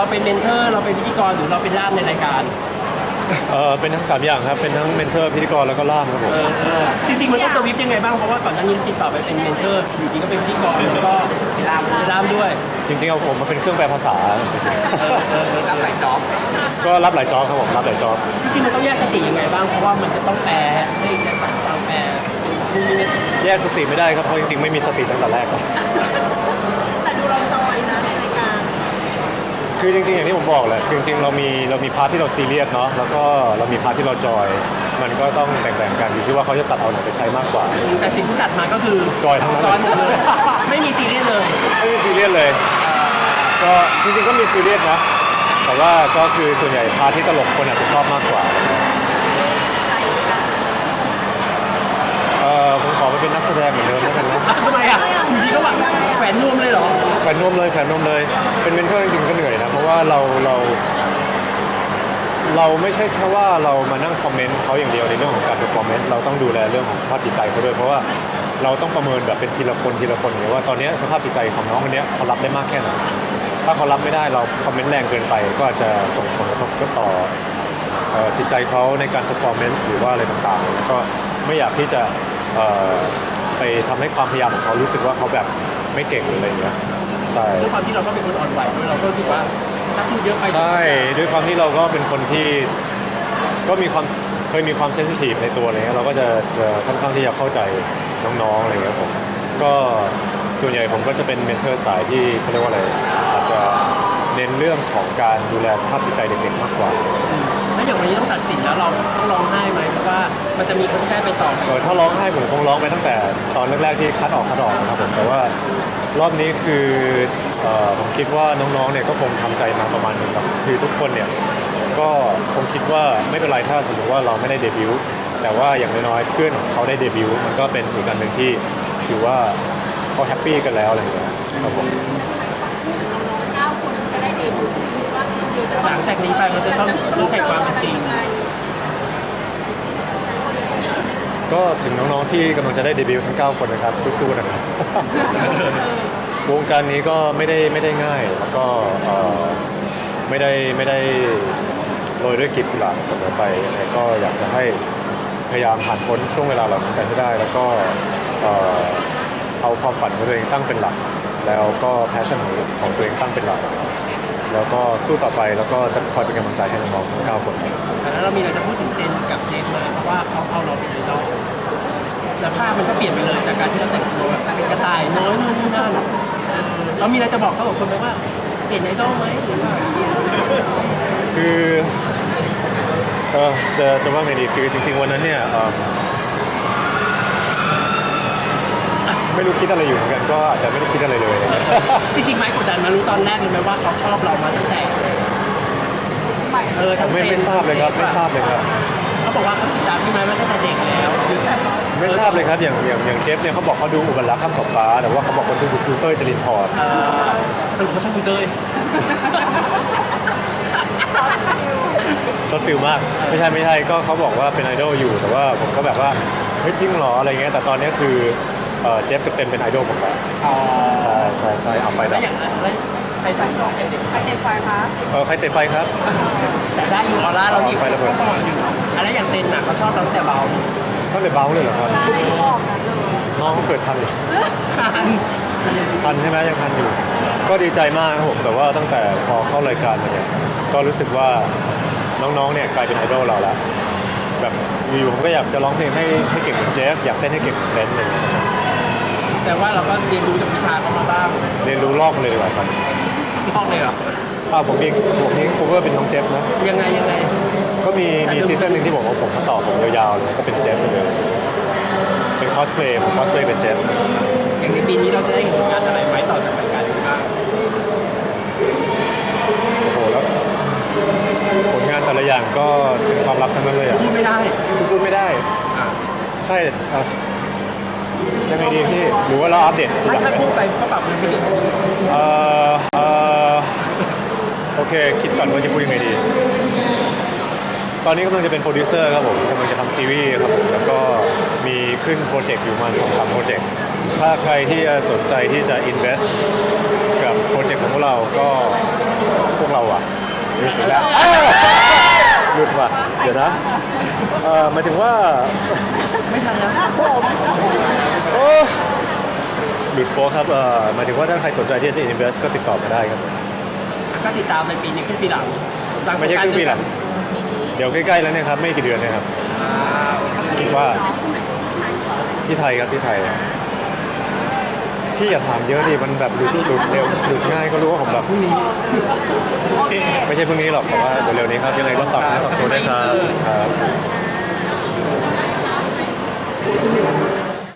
เราเป็นเมนเทอร์เราเป็นพิธีกรหรือเราเป็นล่ามในรายการเออเป็นทั้งสามอย่างครับ เป็นทั้งเมนเทอร์พิธีกรแล้วก็ล่ามครับผม เออเออจริงๆ มันต้องสวิปยังไงบ้างเพราะว่าก่อนหน้านี้ติดต่อไปเป็นเมนเทอร์อยู่ดีก็เป็นพิธีกรแล้วก็เป็นล่ามเป็นล่ามด้วยจริงๆเอาผมมาเป็นเครื่องแปลภาษา เออเออเออรับหลายจ็อบก็รับหลายจอบครับผมรับหลายจอบจริงๆมันต้องแยกสติยังไงบ้างเพราะว่ามันจะต้องแปลให้จะตัดตามแปลเป็นนู่นนี่นั่นแยกสติไม่ได้ครับเพราะจริงๆไม่มีสติตั้งแต่แรกครับ แต่ดูเราจอยนะในรายการ คือจริงๆอย่างที่ผมบอกแหละคือจริงๆเรามีเรามีพาร์ทที่เราซีเรียสเนาะแล้วก็เรามีพาร์ทที่เราจอย มันก็ต้องแบ่งๆกันอยู่ที่ว่าเขาจะตัดเอาไหนไปใช้มากกว่า แต่สิ่งที่ตัดมาก็คือจอยทั้งนั้น จอยหมดเลยไม่มีซีเรียสเลยไม่มีซีเรียสเลย ก็จริงๆก็มีซีเรียสนะแต่ว่าก็คือส่วนใหญ่พาร์ทที่ตลกคนอาจจะชอบมากกว่าเออผมขอไปเป็นนักแสดงเหมือนเดิมแล้วกัน วนนวมเลยแขวนนวมเลย เป็นเมนเทอร์จริงๆก็เหนื่อยนะ เพราะว่าเราเรา เราไม่ใช่แค่ว่าเรามานั่งคอมเมนต์เขาอย่างเดียวในเรื่องของการเป็นคอมเมนต์เราต้องดูแลเรื่องของสภาพจิตใจเขาด้วย เพราะว่าเราต้องประเมินแบบเป็นทีละคนทีละคนเงี้ยว่าตอนนี้สภาพจิตใจของน้องคนนี้เขารับได้มากแค่ไหนถ้าเขารับไม่ได้เราคอมเมนต์แรงเกินไป ก็อาจจะส่งผลกระทบต่อเอ่อจิตใจเขาในการ performance หรือว่าอะไรต่างๆแล้วก็ไม่อยากที่จะไปทำให้ความพยายามของเขารู้สึกว่าเขาแบบไม่เก่งหรืออะไรเงี้ย ใช่ ด้วยความที่เราก็เป็นคนอ่อนไหวด้วยเราก็รู้สึกว่าถ้าพูดเยอะไปใช่ด้วยความที่เราก็เป็นคนที่ก็มีความเคยมีความเซนซิทีฟในตัวอะไรเงี้ยเราก็จะจะค่อนข้างที่จะเข้าใจน้องๆอะไรเงี้ยผมก็ส่วนใหญ่ผมก็จะเป็นเมนเทอร์สายที่เขาเรียกว่าอะไรอาจจะเน้นเรื่องของการดูแลสภาพจิตใจเด็กๆมากกว่าถ้าอย่างวันนี้ต้องตัดสินแล้วเราต้องร้องไห้ไหมเพราะว่ามันจะมีคนที่ได้ไปต่อไหม เออถ้าร้องไห้ผมคงร้องไปตั้งแต่ตอนแรกๆที่คัดออกคัดออกนะครับผมแต่ว่า รอบนี้คือเอ่อผมคิดว่าน้องๆเนี่ยก็คงทำใจมาประมาณหนึงครับคือทุกคนเนี่ยก็คงคิดว่าไม่เป็นไรถ้าสมมติว่าเราไม่ได้เดบิวต์แต่ว่าอย่างน้อยๆเพื่อนของเขาได้เดบิวต์มันก็เป็นอีกการหนึ่งที่ถือว่าเขาแฮปปี้กันแล้วอะไรอย่างเงี้ยครับผมเก้าคนจะได้เดบิวต์ว่าเดี๋ยวจะหลังจากนี้ไปมันจะต้องรู้แข่งความเป็นจริง ก็ถึงน้องๆที่กำลังจะได้เดบิวต์ทั้ง 9 คนนะครับสู้ๆนะครับ วงการนี้ก็ไม่ได้ไม่ได้ง่าย แล้วก็เอ่อไม่ได้ไม่ได้โรยด้วยกลีบกุหลาบเสมอไปยังไงก็อยากจะให้พยายามผ่านพ้นช่วงเวลาเหล่านั้นไปให้ได้ แล้วก็เอ่อเอาความฝันของตัวเองตั้งเป็นหลัก แล้วก็แพชชั่นของตัวเองตั้งเป็นหลัก แล้วก็สู้ต่อไปแล้วก็จะคอยเป็นกำลังใจให้น้องๆทั้ง9คนแล้วเรามีอะาพมันก็เปลี่ยนไปเลยจากการที่เราแต่งตัวแบบเป็นกระต่ายน้อยนู่นนี่นั่นเออเรามีอะไรจะบอกเขากับคนไหมว่าเปลี่ยนไอดอลไหมหรือว่าคือเออจะจะว่าไงดีคือจริง ๆ วันนั้นเนี่ยเอ่อไม่รู้คิดอะไรอยู่เหมือนกันก็อาจจะไม่ได้คิดอะไรเลยจริงๆไหมกดดันมารู้ตอนแรกเลยไหมว่าเขาชอบเรามาตั้งแต่เออทั้งไม่ต้นไม่ทราบเลยครับไม่ทราบเลยครับ เขาบอกว่าเขาติดตามพี่ไม้มาตั้งแต่เด็กแล้วคือ ไม่ทราบเลยครับอย่างอย่างอย่างเจฟเนี่ยเขาบอกเขาดูอุบัติรักข้ามขอบฟ้า แต่ว่าเขาบอกคนดูดูเตอร์จรินพรเออสรุปเขาชอบคุณเต้ยช็อตฟิลมากไม่ใช่ไม่ใช่ก็เขาบอกว่าเป็นไอดอลอยู่แต่ว่าผมก็แบบว่าเฮ้ยจริงเหรออะไรเงี้ยแต่ตอนนี้คือเอ่อเจฟกับเต็นเป็นไอดอลผมแล้วอ๋อใช่ใช่ใช่เอาไฟแล้ดัวบอย่างนั้นแล้วใครใส่ต่อเด็กใครเต็มไฟคะเออใครเตะไฟครับ แต่ได้อยู่ออร่าเราอีกไฟระเบิดก็สอนอยู่อะไรอย่างเต้นน่ะเขาชอบเราตั้งแต่เบา ตั้งแต่เบาเลยเหรอครับใช่เขาบอกนั้นเลยน้องเขาเกิดทันเหรอทันทันใช่ไหมยังทันอยู่ ก็ดีใจมากครับผมแต่ว่าตั้งแต่พอเข้ารายการมาเนี่ยก็รู้สึกว่าน้องๆเนี่ยกลายเป็นไอดอลเราแล้วแบบอยู่ๆผมก็อยากจะร้องเพลงให้ให้เก่งเหมือนเจฟอยากเต้นให้เก่งเหมือนเบนซ์อะไรอย่างเงี้ยแสดงว่าเราก็เรียนรู้จากวิชาเขามาบ้างเรียนรู้ลอกเลยดีกว่าครับลอกเลยเหรอ อ้าวผมมีผมมี cover เป็นน้องเจฟนะ ยังไงยังไง ก็มีมีซีซั่นหนึ่งที่บอกว่าผมมาต่อผมยาวๆเลยก็เป็นเจฟเลยเป็นคอสเพลย์ผมคอสเพลย์เป็นเจฟอย่างในปีนี้เราจะได้เห็นผลงานอะไรไหมต่อจากรายการนี้บ้างโอ้โหแล้วผลงานแต่ละอย่างก็เป็นความลับทั้งนั้นเลยอะพูดไม่ได้พูดไม่ได้อะใช่อะยังไงดีพี่หรือว่าเราอัปเดตทีหถ้าลังถ้าพูดไปก็ปรับมันไม่ถึงเอ่อเอ่อ โอเค คิดก่อนว่าจะพูดยังไงดี ตอนนี้กำลังจะเป็นโปรดิวเซอร์ครับผมกำลังจะทำซีรีส์ครับผมแล้วก็มีขึ้นโปรเจกต์อยู่ประมาณสองสามโปรเจกต์ถ้าใครที่จะสนใจที่จะ invest กับโปรเจกต์ของพวกเราก็พวกเราอะหลุดไปแล้วหลุดว่ะเดี๋ยวนะเอ่อหมายถึงว่าไม่ทันแล้วโอ้หลุดโป๊ะครับเอ่อหมายถึงว่าถ้าใครสนใจที่จะ invest ก็ติดต่อมาได้ครับผม ก็ติดตามในปีนี้ขึ้นปีหลังหลังสงไม่ใช่กาครึ่งปีหลัง เดี๋ยวใกล้ๆแล้วเนี่ยครับไม่กี่เดือนเนะครับ อ่าคิดว่าที่ไทยครับที่ไทยพี่อย่าถามเยอะดิมันแบบหลุดหลุดเร็วหลุดง่ายก็รู้ว่าผมแบบพรุ่งนี้โอเคไม่ใช่พรุ่งนี้หรอกแต่ว่าเร็วๆนี้ครับยังไงก็ฝากให้สองตัวด้วยครับครับ